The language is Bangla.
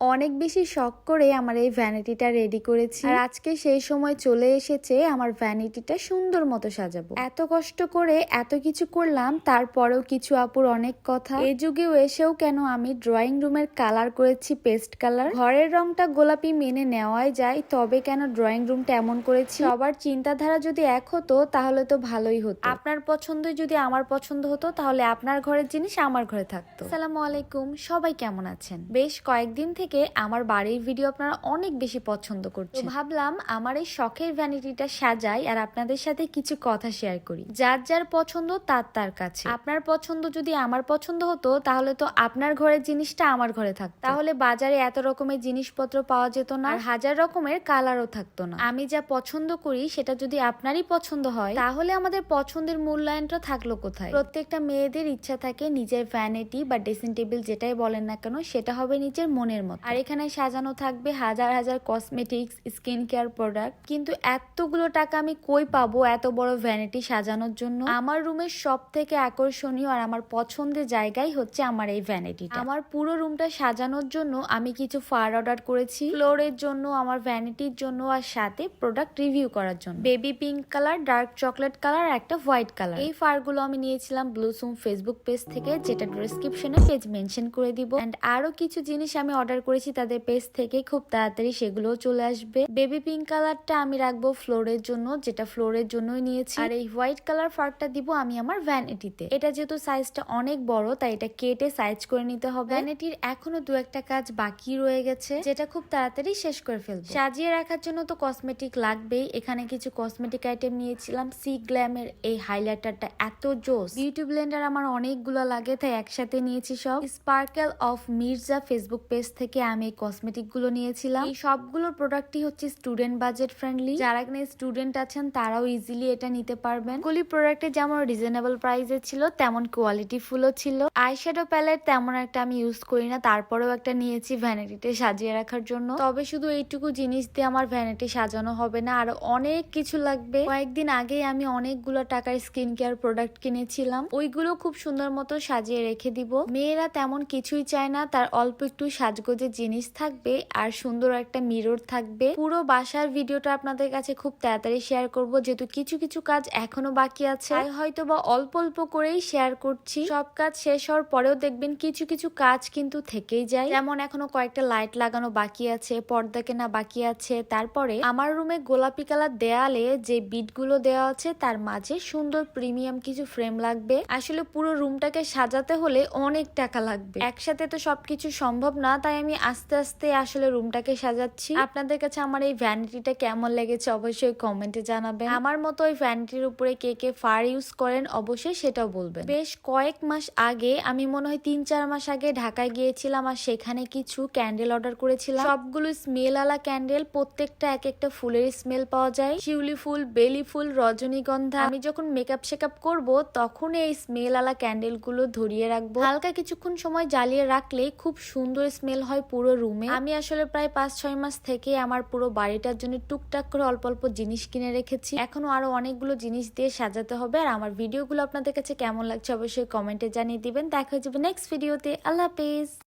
অনেক বেশি শখ করে আমার এই ভ্যানিটিটা রেডি করেছি। আর আজকে সেই সময় চলে এসেছে আমার ভ্যানিটিটা সুন্দর মতো সাজাবো। এত কষ্ট করে এত কিছু করলাম, তারপরেও কিছু আপুর অনেক কথা। এই যুগেও এসেও কেন আমি ড্রয়িং রুমের কালার করেছি পেস্ট কালার ঘরের রংটা গোলাপি মেনে নেওয়াই যায়, তবে কেন ড্রয়িং রুমটা এমন করেছি? সবার চিন্তাধারা যদি এক হতো, তাহলে তো ভালোই হতো। আপনার পছন্দ যদি আমার পছন্দ হতো, তাহলে আপনার ঘরের জিনিস আমার ঘরে থাকতো। সালামু আলাইকুম, সবাই কেমন আছেন? বেশ কয়েকদিন থেকে আমার বাড়ির ভিডিও আপনারা অনেক বেশি পছন্দ করছেন। ভাবলাম আমার এই শখের ভ্যানিটিটা সাজাই আর আপনাদের সাথে কিছু কথা শেয়ার করি। যার যার পছন্দ, তার তার কাছে। আপনার পছন্দ যদি আমার পছন্দ হতো, তাহলে তো আপনার ঘরের জিনিসটা আমার ঘরে থাকতো। তাহলে বাজারে এত রকমের জিনিসপত্র পাওয়া যেত না। আর হাজার রকমের কালারও থাকতো না। আমি যা পছন্দ করি, সেটা যদি আপনারই পছন্দ হয়, তাহলে আমাদের পছন্দের মূল্যায়নটা থাকল কোথায়? প্রত্যেকটা মেয়েদের ইচ্ছা থাকে নিজের ভ্যানিটি বা ড্রেসিং টেবিল যেটাই বলেন না কেন, সেটা হবে নিজের মনের মতো। আর এখানে সাজানো থাকবে হাজার হাজার কসমেটিক্স স্কিন কেয়ার প্রোডাক্ট কিন্তু এতগুলো টাকা আমি কই পাবো এত বড় ভ্যানিটি সাজানোর জন্য? আমার রুমের সব থেকে আকর্ষণীয় আর আমার পছন্দের জায়গাই হচ্ছে আমার এই ভ্যানিটি আমার পুরো রুমটা সাজানোর জন্য আমি কিছু ফার অর্ডার করেছি। ফ্লোরের জন্য, আমার ভ্যানিটির জন্য আর সাথে প্রোডাক্ট রিভিউ করার জন্য। Baby pink colour dark chocolate colour একটা হোয়াইট কালার এই ফারগুলো আমি নিয়েছিলাম ব্লুসুম ফেসবুক পেজ থেকে, যেটা ডেসক্রিপশনে পেজ মেনশন করে দিব। এন্ড আরও কিছু জিনিস আমি অর্ডার করেছি তাদের পেজ থেকে, খুব তাড়াতাড়ি সেগুলোও চলে আসবে। বেবি পিঙ্ক কালারটা আমি রাখব ফ্লোরের জন্য, যেটা ফ্লোরের জন্যই নিয়েছি। আর এই হোয়াইট কালার ফারটা দিব আমি আমার ভ্যানিটিতে। এটা যেহেতু সাইজটা অনেক বড়, তাই এটা কেটে সাইজ করে নিতে হবে। ভ্যানিটির এখনও দু একটা কাজ বাকি রয়ে গেছে, যেটা খুব তাড়াতাড়ি শেষ করে ফেলব। সাজিয়ে রাখার জন্য তো কসমেটিক লাগবেই। এখানে কিছু কসমেটিক আইটেম নিয়েছিলাম সি গ্ল্যামের এই হাইলাইটারটা এত জোস। বিউটি ব্লেন্ডার আমার অনেকগুলো লাগে, তাই একসাথে নিয়েছি সব। Sparkle of Mirza Facebook page থেকে আমি এই কসমেটিকগুলো নিয়েছিলাম। এই সবগুলোর প্রোডাক্টই হচ্ছে স্টুডেন্ট বাজেট ফ্রেন্ডলি যারা কিনা স্টুডেন্ট আছেন, তারাও ইজিলি এটা নিতে পারবেন। গুলি প্রোডাক্টে যেমন রিজনেবল প্রাইসে ছিল, তেমন কোয়ালিটি ফুলও ছিল। আইশ্যাডো প্যালেট তেমন একটা আমি ইউজ করি না, তারপরেও একটা নিয়েছি ভ্যানিটিতে সাজিয়ে রাখার জন্য। তবে শুধু এইটুকু জিনিস দিয়ে আমার ভ্যানিটি সাজানো হবে না, আরও অনেক কিছু লাগবে। কয়েকদিন আগেই আমি অনেকগুলো টাকার স্কিন কেয়ার প্রোডাক্ট কিনেছিলাম। ওইগুলো খুব সুন্দর মতো সাজিয়ে রেখে দিব। মেয়েরা তেমন কিছুই চায় না, তার অল্প একটু সাজগোজের জিনিস থাকবে আর সুন্দর একটা মিরর থাকবে। পুরো বাসার ভিডিওটা আপনাদের কাছে খুব তাড়াতাড়ি শেয়ার করব, যেহেতু কিছু কিছু কাজ এখনও বাকি আছে। হয়তো বা অল্প অল্প করেই শেয়ার করছি। সব কাজ শেষ হওয়ার পরেও দেখবেন কিছু কিছু কাজ কিন্তু থেকেই যায়। যেমন এখনও কয়েকটা লাইট লাগানো বাকি আছে, পর্দা কেনা বাকি আছে। তারপরে আমার রুমে গোলাপি কালার দেয়ালে যে বিটগুলো দেওয়া আছে, তার মাঝে সুন্দর প্রিমিয়াম কিছু ফ্রেম লাগবে। আসলে পুরো রুমটাকে সাজাতে হলে অনেক টাকা লাগবে। একসাথে তো সবকিছু সম্ভব না, তাই আমি আস্তে আস্তে আসলে রুমটাকে সাজাচ্ছি। আপনাদের কাছে আমার এই ভ্যানিটিটা কেমন লেগেছে অবশ্যই কমেন্টে জানাবেন। আমার মতো ওই ভ্যানিটির উপরে কে কে ফার ইউজ করেন অবশ্যই সেটাও বলবেন। বেশ কয়েক মাস আগে আমি মনে হয় তিন চার মাস আগে ঢাকায় গিয়েছিলাম আর সেখানে কিছু ক্যান্ডেল অর্ডার করেছিলাম। সবগুলো স্মেল আলা ক্যান্ডেল প্রত্যেকটা এক একটা ফুলের স্মেল পাওয়া যায়। শিউলি ফুল, বেলি ফুল, রজনীগন্ধা। আমি যখন মেকআপ শেকআপ করব তখন এই স্মেল আলা ক্যান্ডেলগুলো ধরিয়ে রাখব। হালকা কিছুক্ষণ সময় জ্বালিয়ে রাখলে খুব সুন্দর স্মেল হয় পুরো রুমে। আমি আসলে প্রায় পাঁচ, ছয় মাস থেকে আমার পুরো বাড়িটার জন্য টুকটাক করে অল্প অল্প জিনিস কিনে রেখেছি। এখনও আরও অনেকগুলো জিনিস দিয়ে সাজাতে হবে। আর আমার ভিডিওগুলো আপনাদের কাছে কেমন লাগছে অবশ্যই কমেন্টে জানিয়ে দিবেন। দেখা হয়ে যাবে নেক্সট ভিডিওতে আল্লাহ হাফেজ।